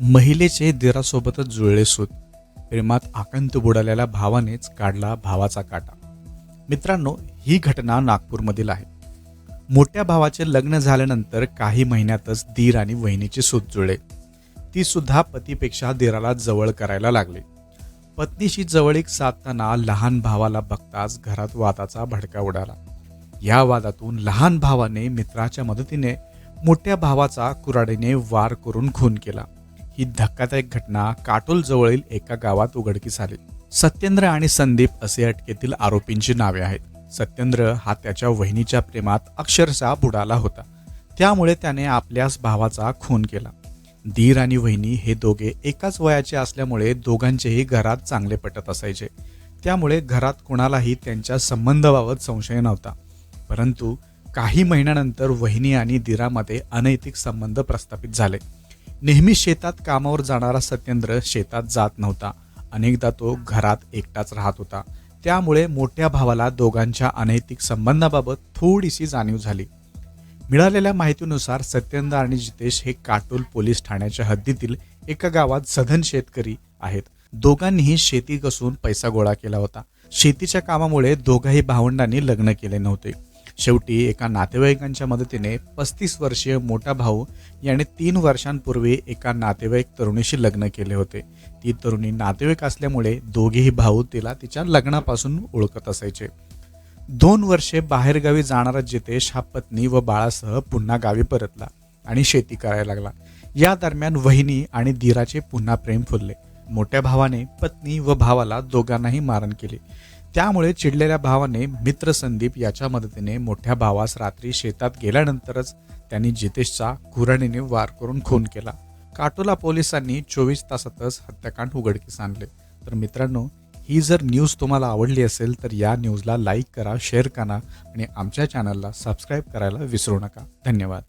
महिलेचे दिरासोबतच जुळले सूत. प्रेमात आकंत बुडालेल्या भावानेच काढला भावाचा काटा. मित्रांनो ही घटना नागपूरमधील आहे. मोठ्या भावाचे लग्न झाल्यानंतर काही महिन्यातच दीर आणि वहिनीचे सूत जुळले. ती सुद्धा पतीपेक्षा दिराला जवळ करायला लागली. पत्नीशी जवळीक साधताना लहान भावाला बघताच घरात वादाचा भडका उडाला. या वादातून लहान भावाने मित्राच्या मदतीने मोठ्या भावाचा कुऱ्हाडीने वार करून खून केला. ही धक्कादायक घटना काटोल जवळील एका गावात उघडकीस आली. सत्येंद्र आणि संदीप असे अटकेतील आरोपींची नावे आहेत. सत्येंद्र हा त्याच्या वहिनीच्या प्रेमात अक्षरशः बुडाला होता. त्यामुळे त्याने आपल्याच भावाचा खून केला. धीर आणि वहिनी हे दोघे एकाच वयाचे असल्यामुळे दोघांचेही घरात चांगले पटत असायचे. त्यामुळे घरात कोणालाही त्यांच्या संबंधाबाबत संशय नव्हता. परंतु काही महिन्यानंतर वहिनी आणि दीरामध्ये अनैतिक संबंध प्रस्थापित झाले. नेहमी शेतात कामावर जाणारा सत्येंद्र शेतात जात नव्हता. अनेकदा तो घरात एकटाच राहत होता. त्यामुळे मोठ्या भावाला दोघांच्या अनैतिक संबंधाबाबत थोडीशी जाणीव झाली. मिळालेल्या माहितीनुसार सत्येंद्र आणि जितेश हे काटोल पोलीस ठाण्याच्या हद्दीतील एका गावात सधन शेतकरी आहेत. दोघांनीही शेती कसून पैसा गोळा केला होता. शेतीच्या कामामुळे दोघाही भावंडांनी लग्न केले नव्हते. शेवटी एका नातेवाईकांच्या मदतीने पस्तीस वर्षीय मोठा भाऊ याने तीन वर्षांपूर्वी एका नातेवाईक तरुणीशी लग्न केले होते. ती तरुणी नातेवाईक असल्यामुळे दोघेही भाऊ तिला तिच्या लग्नापासून ओळखत असायचे. दोन वर्षे बाहेरगावी जाणारा जितेश हा पत्नी व बाळासह पुन्हा गावी परतला आणि शेती करायला लागला. या दरम्यान वहिनी आणि धीराचे पुन्हा प्रेम फुलले. मोठ्या भावाने पत्नी व भावाला दोघांनाही मारण केले. त्यामुळे चिडलेल्या भावाने मित्र संदीप याच्या मदतीने मोठ्या भावास रात्री शेतात गेल्यानंतरच त्यांनी जितेशचा कुऱ्हाडीने वार करून खून केला. काटोला पोलिसांनी चोवीस तासातच हत्याकांड उघडकीस आणले. तर मित्रांनो ही जर न्यूज तुम्हाला आवडली असेल तर या न्यूजला लाईक करा शेअर करा आणि आमच्या चॅनलला सबस्क्राईब करायला विसरू नका. धन्यवाद.